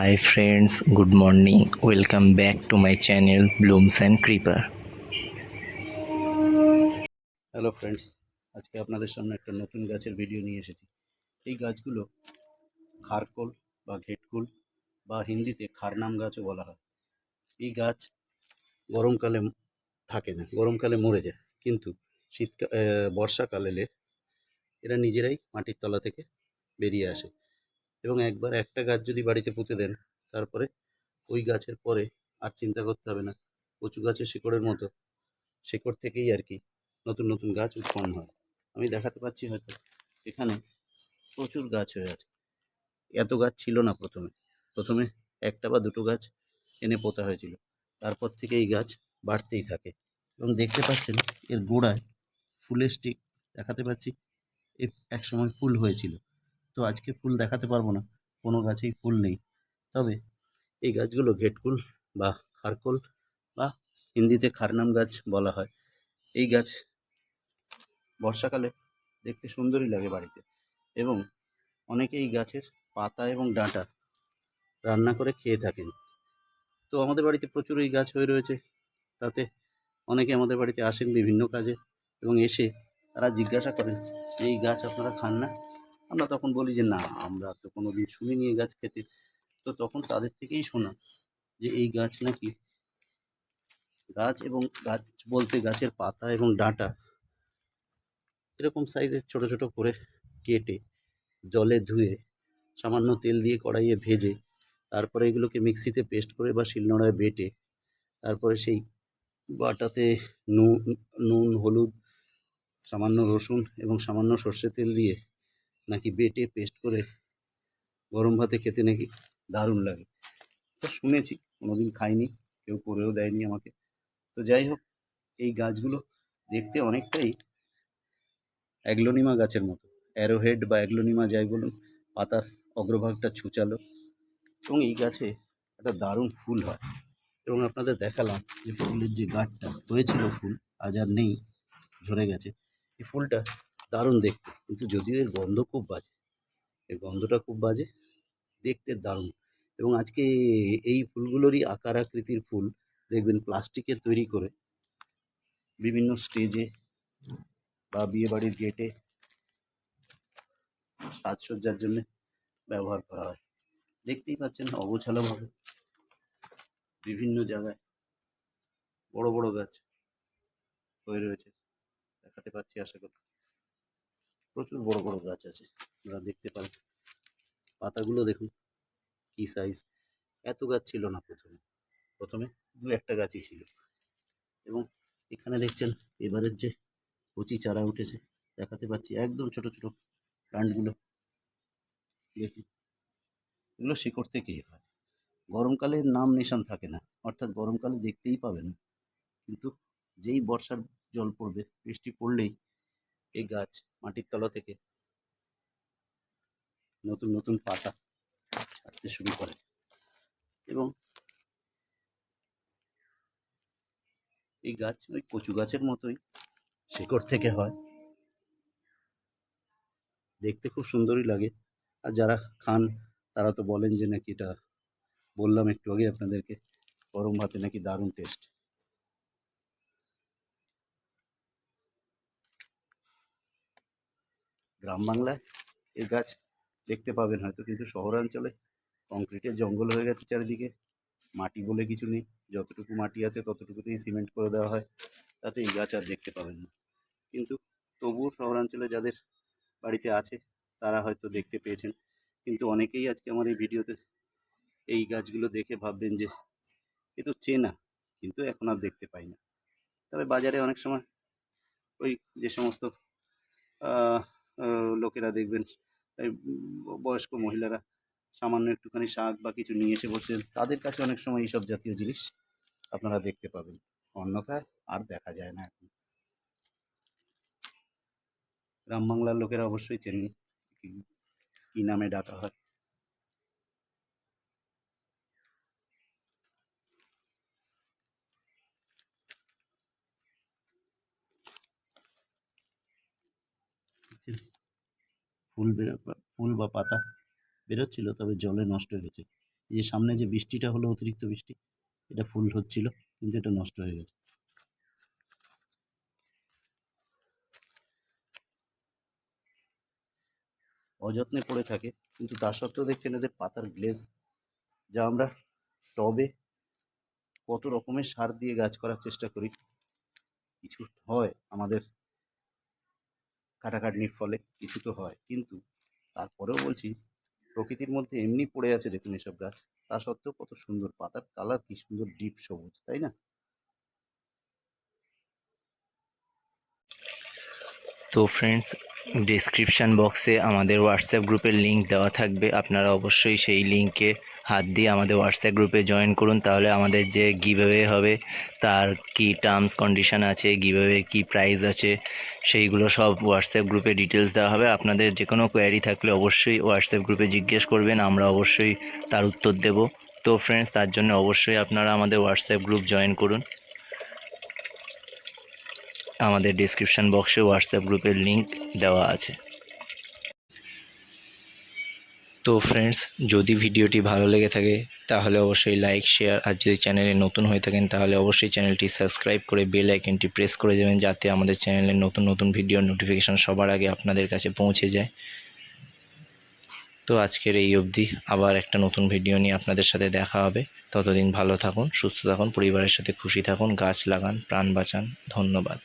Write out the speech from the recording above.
Hi friends, good morning. Welcome back to my channel Blooms and Creeper. Hello friends আজকে আপনাদের সামনে একটা নতুন গাছের ভিডিও নিয়ে এসেছি এই গাছগুলো খারকোল বা ঘেটকুল বা হিন্দিতে খারনাম গাছও বলা হয় এই গাছ গরমকালে থাকে না গরমকালে মরে যায় কিন্তু শীতকাল বর্ষাকালে এরা নিজেরাই মাটির তলা থেকে বেরিয়ে আসে এবং একবার একটা গাছ যদি বাড়িতে পুঁতে দেন, তারপরে ওই গাছের পরে আর চিন্তা করতে হবে না। কচু গাছের শিকড়ের মতো। শিকড় থেকেই আর কি নতুন নতুন গাছ উৎপন্ন হয়। আমি দেখাতে পাচ্ছি হয়তো এখানে প্রচুর গাছ হয়ে আছে। এত গাছ ছিল না প্রথমে। প্রথমে একটা বা দুটো গাছ এনে পোতা হয়েছিল। তারপর থেকে এই গাছ বাড়তেই থাকে। এবং দেখতে পাচ্ছেন এর গোড়ায় ফুলের স্টিক দেখাতে পাচ্ছি। এক সময় ফুল হয়েছিল। তো আজকে ফুল দেখাতে পারব না। কোনো গাছেই ফুল নেই। তবে এই গাছগুলো ঘেটকুল বা খারকোল বা হিন্দিতে খারনাম গাছ বলা হয়। এই গাছ বর্ষাকালে দেখতে সুন্দরই লাগে বাড়িতে এবং অনেকে এই গাছের পাতা এবং ডাঁটা রান্না করে খেয়ে থাকেন। তো আমাদের বাড়িতে প্রচুর এই গাছ হয়ে রয়েছে। তাতে অনেকে আমাদের বাড়িতে আসেন বিভিন্ন কাজে এবং এসে তারা জিজ্ঞাসা করেন যে, এই গাছ আপনারা খান না? আমরা তখন বলি যে, না, আমরা তো কোনো দিন শুনিনি এই গাছ খেতে। তো তখন তাদের থেকেই শোনা যে, এই গাছ নাকি গাছ এবং গাছ বলতে গাছের পাতা এবং ডাঁটা এরকম সাইজের ছোট ছোট করে কেটে জলে ধুয়ে, সামান্য তেল দিয়ে কড়াইয়ে ভেজে, তারপরে এগুলোকে মিক্সিতে পেস্ট করে বা শিলনোড়ায় বেটে, তারপরে সেই বাটাতে নুন নুন, হলুদ, সামান্য রসুন এবং সামান্য সর্ষে তেল দিয়ে নাকি বেটে পেস্ট করে গরম ভাতে খেতে নাকি দারুণ লাগে। তো শুনেছি, কোনোদিন খাইনি, কেউ করেও দেয়নি আমাকে। তো যাই হোক, এই গাছগুলো দেখতে অনেকটাই অ্যাগ্লোনিমা গাছের মতো। অ্যারোহেড বা অ্যাগ্লোনিমা যাই বলুন, পাতার অগ্রভাগটা ছুচালো এবং এই গাছে একটা দারুণ ফুল হয় এবং আপনাদের দেখালাম যে ফুলের যে গাছটা হয়েছিল ফুল, আজ আর নেই, ঝরে গেছে। এই ফুলটা দারুণ দেখতে। কিন্তু যদিও এর গন্ধ খুব বাজে, এর গন্ধটা খুব বাজে, দেখতে দারুণ। এবং আজকে এই ফুলগুলোরই আকার আকৃতির ফুল, দেখবেন প্লাস্টিকের তৈরি করে বিভিন্ন স্টেজে বা বিয়েবাড়ির গেটে সাজসজ্জার জন্য ব্যবহার করা হয়। দেখতেই পাচ্ছেন অগোছালোভাবে বিভিন্ন জায়গায় বড় বড় গাছ হয়ে রয়েছে। দেখাতে পাচ্ছি আশা করি। প্রচুর বড় বড় গাছ আছে। আপনারা দেখতে পারেন। পাতাগুলো দেখুন, কি সাইজ এত গাছ ছিল না প্রথমে। প্রথমে দু একটা গাছই ছিল। এবং এখানে দেখছেন, এবারের যে কচি চারা উঠেছে, দেখাতে পাচ্ছি একদম ছোট ছোট প্লান্টগুলো। দেখুন, এগুলো শিকড় থেকেই হয়। গরমকালে নাম নিশান থাকে না, অর্থাৎ গরমকালে দেখতেই পাবেন না। কিন্তু যেই বর্ষার জল পড়বে, বৃষ্টি পড়লেই এই গাছ মাটির তলা থেকে। নতুন নতুন পাতা ছাড়তে শুরু করে। এবং এই গাছ ওই কচু গাছের মতোই শেকড় থেকে হয়। দেখতে খুব সুন্দরই লাগে। আর যারা খান, তারা তো বলেন যে নাকি এটা বললাম একটু আগে আপনাদেরকে, গরম ভাতে নাকি দারুণ টেস্ট গ্রাম বাংলায় এই গাছ দেখতে পাবেন হয়তো, কিন্তু শহরাঞ্চলে কংক্রিটের জঙ্গল হয়ে গেছে চারিদিকে। মাটি বলে কিছু নেই। যতটুকু মাটি আছে, ততটুকুতেই সিমেন্ট করে দেওয়া হয়। তাতে এই গাছ আর দেখতে পাবেন না। কিন্তু তবুও শহরাঞ্চলে যাদের বাড়িতে আছে, তারা হয়তো দেখতে পেয়েছেন। কিন্তু অনেকেই আজকে আমার এই ভিডিওতে এই গাছগুলো দেখে ভাববেন যে, এ তো চেনা, কিন্তু এখন আর দেখতে পাই না। তবে বাজারে অনেক সময় ওই যে সমস্ত লোকেরা দেখবেন বয়স্ক মহিলারা সামান্য একটুখানি শাক বা কিছু নিয়ে এসে বসছেন তাদের কাছে অনেক সময় এইসব জাতীয় জিনিস আপনারা দেখতে পাবেন। অন্যথায় আর দেখা যায় না এখন। গ্রাম বাংলার লোকেরা অবশ্যই চেনেন কি- নামে ডাকা হয়। ফুল বেরো, ফুল বা পাতা বেরোচ্ছিল, তবে জলে নষ্ট হয়ে গেছে এই যে সামনে যে বৃষ্টিটা হলো, অতিরিক্ত বৃষ্টি, এটা ফুল হচ্ছিল, কিন্তু এটা নষ্ট হয়ে গেছে। অযত্নে পড়ে থাকে, কিন্তু তা সত্ত্বেও দেখছেন এদের পাতার গ্লেজ যা আমরা টবে কত রকমের সার দিয়ে গাছ করার চেষ্টা করি। কিছু হয় আমাদের কাটাকাটনির ফলে কিছু তো হয়। কিন্তু তারপরেও বলছি, প্রকৃতির মধ্যে এমনি পড়ে আছে দেখুন এসব গাছ। তা সত্ত্বেও কত সুন্দর পাতার কালার, কি সুন্দর ডিপ সবুজ, তাই না? তো ফ্রেন্ডস ডিসক্রিপশান বক্সে আমাদের হোয়াটসঅ্যাপ গ্রুপের লিংক দেওয়া থাকবে। আপনারা অবশ্যই সেই লিংকে হাত দিয়ে আমাদের হোয়াটসঅ্যাপ গ্রুপে জয়েন করুন, তাহলে আমাদের যে গিভঅ্যাওয়ে হবে, তার কি টার্মস কন্ডিশন আছে গিভঅ্যাওয়ে কি প্রাইস আছে, সেইগুলো সব হোয়াটসঅ্যাপ গ্রুপে ডিটেলস দেওয়া হবে। আপনাদের যে কোনো কোয়ারি থাকলে অবশ্যই হোয়াটসঅ্যাপ গ্রুপে জিজ্ঞেস করবেন, আমরা অবশ্যই তার উত্তর দেব। তো ফ্রেন্ডস তার জন্য অবশ্যই আপনারা আমাদের হোয়াটসঅ্যাপ গ্রুপ জয়েন করুন। আমাদের ডিসক্রিপশন বক্সে হোয়াটসঅ্যাপ গ্রুপের লিংক দেওয়া আছে। তো ফ্রেন্ডস যদি ভিডিওটি ভালো লেগে থাকে, তাহলে অবশ্যই লাইক শেয়ার আর যদি চ্যানেলে নতুন হয়ে থাকেন, তাহলে অবশ্যই চ্যানেলটি সাবস্ক্রাইব করে বেল আইকনটি প্রেস করে দেবেন, যাতে আমাদের চ্যানেলের নতুন নতুন ভিডিওর নোটিফিকেশান সবার আগে আপনাদের কাছে পৌঁছে যায়। তো আজকের এই অবধি আবার একটা নতুন ভিডিও নিয়ে আপনাদের সাথে দেখা হবে। ততদিন ভালো থাকুন, সুস্থ থাকুন, পরিবারের সাথে খুশি থাকুন, গাছ লাগান, প্রাণ বাঁচান, ধন্যবাদ।